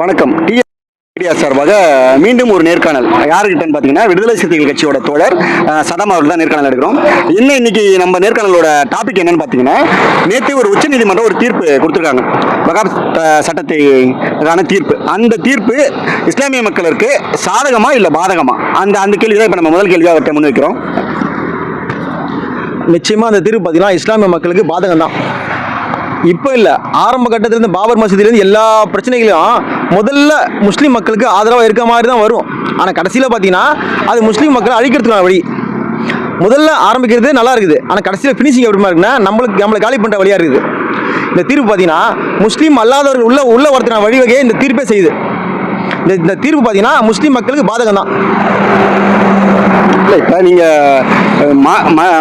வணக்கம். D media சார்பாக மீண்டும் ஒரு நேர்காணல். யாருக்கிட்டன்னு பார்த்தீங்கன்னா விடுதலை சிறுத்தைகள் கட்சியோட தோழர் சதம் அவர்கள் தான் நேர்காணல் எடுக்கிறோம். என்ன இன்னைக்கு நம்ம நேர்காணலோட டாபிக் என்னன்னு பார்த்தீங்கன்னா நேற்று ஒரு உச்சநீதிமன்றம் ஒரு தீர்ப்பு கொடுத்துருக்காங்க. வகாப் சட்டத்தைக்கான தீர்ப்பு. அந்த தீர்ப்பு இஸ்லாமிய மக்களுக்கு சாதகமா இல்லை பாதகமா? அந்த அந்த கேள்வி தான் இப்போ நம்ம முதல் கேள்வியாக அவர்கிட்ட முன் வைக்கிறோம். நிச்சயமாக அந்த தீர்ப்பு பார்த்தீங்கன்னா இஸ்லாமிய மக்களுக்கு பாதகம் தான் இப்போ இல்லை ஆரம்ப கட்டத்திலேருந்து பாபர் மசூதியிலேருந்து எல்லா பிரச்சனைகளையும் முதல்ல முஸ்லீம் மக்களுக்கு ஆதரவாக இருக்க மாதிரி தான் வரும். ஆனால் கடைசியில் பார்த்தீங்கன்னா அது முஸ்லீம் மக்களை அழிக்கிறதுக்கான வழி. முதல்ல ஆரம்பிக்கிறது நல்லா இருக்குது. ஆனால் கடைசியில் ஃபினிஷிங் எப்படி இருக்குன்னா நம்மளுக்கு நம்மளை காலி பண்ணுற வழியாக இருக்குது. இந்த தீர்ப்பு பார்த்தீங்கன்னா முஸ்லீம் அல்லாதவர்கள் உள்ள உள்ள ஒருத்தன வழிவகையை இந்த தீர்ப்பே செய்யுது. இந்த இந்த தீர்ப்பு பார்த்தீங்கன்னா முஸ்லீம் மக்களுக்கு பாதகம் தான் இல்லை இப்போ நீங்கள்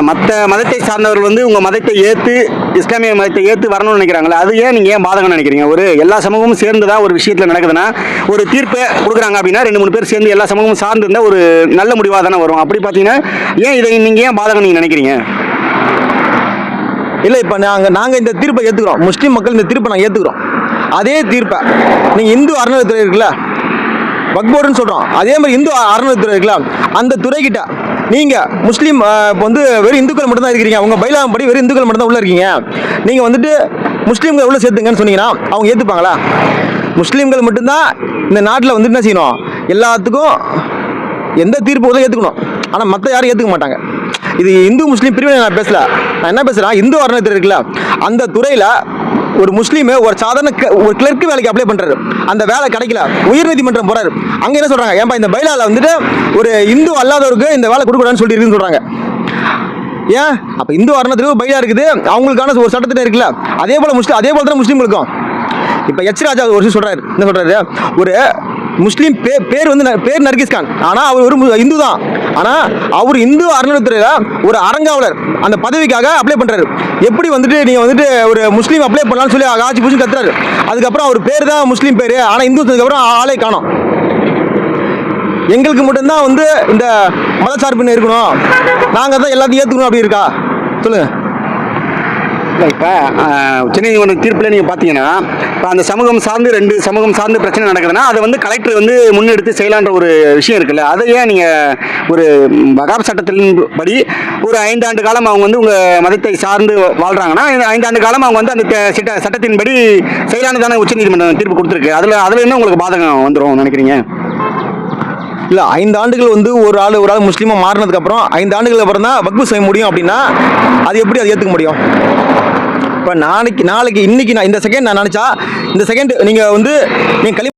மற்ற மதத்தை சார்ந்தவர்கள் வந்து உங்கள் மதத்தை ஏற்று இஸ்லாமிய மதத்தை ஏற்று வரணும்னு நினைக்கிறாங்களே அது ஏன் நீங்கள் ஏன் பாதகம் நினைக்கிறீங்க? ஒரு எல்லா சமூகமும் சேர்ந்து தான் ஒரு விஷயத்தில் நடக்குதுன்னா ஒரு தீர்ப்பை கொடுக்குறாங்க அப்படின்னா ரெண்டு மூணு பேர் சேர்ந்து எல்லா சமூகமும் சார்ந்து இருந்தால் ஒரு நல்ல முடிவாக தானே வரும். அப்படி பார்த்தீங்கன்னா ஏன் இதை நீங்கள் ஏன் பாதகம் நீங்கள் நினைக்கிறீங்க? இல்லை இப்போ நாங்கள் நாங்கள் இந்த தீர்ப்பை ஏற்றுக்கிறோம் முஸ்லீம் மக்கள் இந்த தீர்ப்பை நாங்கள் ஏற்றுக்கிறோம் அதே தீர்ப்பை நீங்கள் இந்து அறநிலையத்துறை இருக்குல்ல வக்போர்டுன்னு சொல்கிறோம் அதே மாதிரி இந்து அறநிலைத்துறை இருக்குல்ல? அந்த துறைக்கிட்ட நீங்கள் முஸ்லீம் இப்போ வந்து வெறும் இந்துக்கள் மட்டும்தான் இருக்கிறீங்க. உங்கள் பைலாம் படி வெறும் இந்துக்கள் மட்டும்தான் உள்ளே இருக்கீங்க. நீங்கள் வந்துட்டு முஸ்லீம்களை உள்ள சேர்த்துங்கன்னு சொன்னீங்கன்னா அவங்க ஏற்றுப்பாங்களா முஸ்லீம்கள் மட்டும்தான் இந்த நாட்டில் வந்துட்டு என்ன செய்யணும்? எல்லாத்துக்கும் எந்த தீர்ப்பு வந்து ஏற்றுக்கணும் ஆனால் மற்ற யாரும் ஏற்றுக்க மாட்டாங்க. இது இந்து முஸ்லீம் பிரிவினை நான் பேசல. நான் என்ன பேசுகிறேன் இந்து அறநிலையத்துறை இருக்குல்ல? அந்த துறையில் ஒரு முஸ்லீமு ஒரு சாதாரண ஒரு கிளர்க்கு வேலைக்கு அப்ளை பண்ணுறாரு அந்த வேலை கிடைக்கல. உயர்நீதிமன்றம் போறாரு. அங்கே என்ன சொல்கிறாங்க ஏன்பா இந்த பைலாவில் வந்துட்டு ஒரு இந்து அல்லாதவருக்கு இந்த வேலை கொடுக்கூடாதுன்னு சொல்லி சொல்கிறாங்க ஏன்? அப்போ இந்து அறநிலையத்துக்கு பைலா இருக்குது. அவங்களுக்கான ஒரு சட்டத்திட்ட இருக்குல்ல. அதே போல் முஸ்லீம் அதே போல் முஸ்லீம் இருக்கும் இப்போ எச் ராஜா ஒரு விஷயம் சொல்றாரு. என்ன சொல்றாரு? ஒரு முஸ்லீம் பேர் பேர் வந்து ந- பேர் நர்கிஸ் கான். ஆனால் அவர் ஒரு இந்து தான். ஆனால் அவர் இந்து அறநிலையத்துறையில் ஒரு அறங்காவலர். அந்த பதவிக்காக அப்ளை பண்ணுறாரு எப்படி வந்துட்டு நீங்கள் வந்துட்டு ஒரு முஸ்லீம் அப்ளை பண்ணலாம்னு சொல்லி ஆட்சி பூச்சி கத்துறாரு. அதுக்கப்புறம் அவர் பேர் தான் முஸ்லீம் பேர். ஆனால் இந்து அப்புறம் ஆளே காணும். எங்களுக்கு மட்டும்தான் வந்து இந்த மதச்சார்பின் இருக்கணும். நாங்கள் தான் எல்லாத்தையும் ஏற்றுக்கணும் அப்படி இருக்கா? சொல்லுங்கள் இல்லை இப்போ உச்சநீதிமன்ற தீர்ப்பில் நீங்கள் பார்த்தீங்கன்னா இப்போ அந்த சமூகம் சார்ந்து ரெண்டு சமூகம் சார்ந்து பிரச்சனை நடக்குதுன்னா அதை வந்து கலெக்டர் வந்து முன்னெடுத்து செய்யலான்ற ஒரு விஷயம் இருக்குல்ல. அதை ஏன் நீங்கள் ஒரு வகாப் சட்டத்தின் படி ஒரு ஐந்தாண்டு காலம் அவங்க வந்து உங்கள் மதத்தை சார்ந்து வாழ்கிறாங்கன்னா ஐந்தாண்டு காலம் அவங்க வந்து அந்த சட்ட சட்டத்தின்படி செயலானதான உச்சநீதிமன்றம் தீர்ப்பு கொடுத்துருக்கு. அதில் அதில் என்ன உங்களுக்கு பாதகம் வந்துடும் நினைக்கிறீங்க? இல்லை ஐந்து ஆண்டுகள் வந்து ஒரு ஆள் ஒரு ஆள் முஸ்லீமாக மாறினதுக்கு அப்புறம் ஐந்து ஆண்டுகள் அப்புறம் தான் வக்பு செய்ய முடியும் அப்படின்னா அது எப்படி அதை ஏற்றுக்க முடியும்? இப்போ நாளைக்கு நாளைக்கு இன்னைக்கு நான் இந்த செகண்ட் நான் நினச்சா இந்த செகண்ட் நீங்கள் வந்து நீங்கள் களி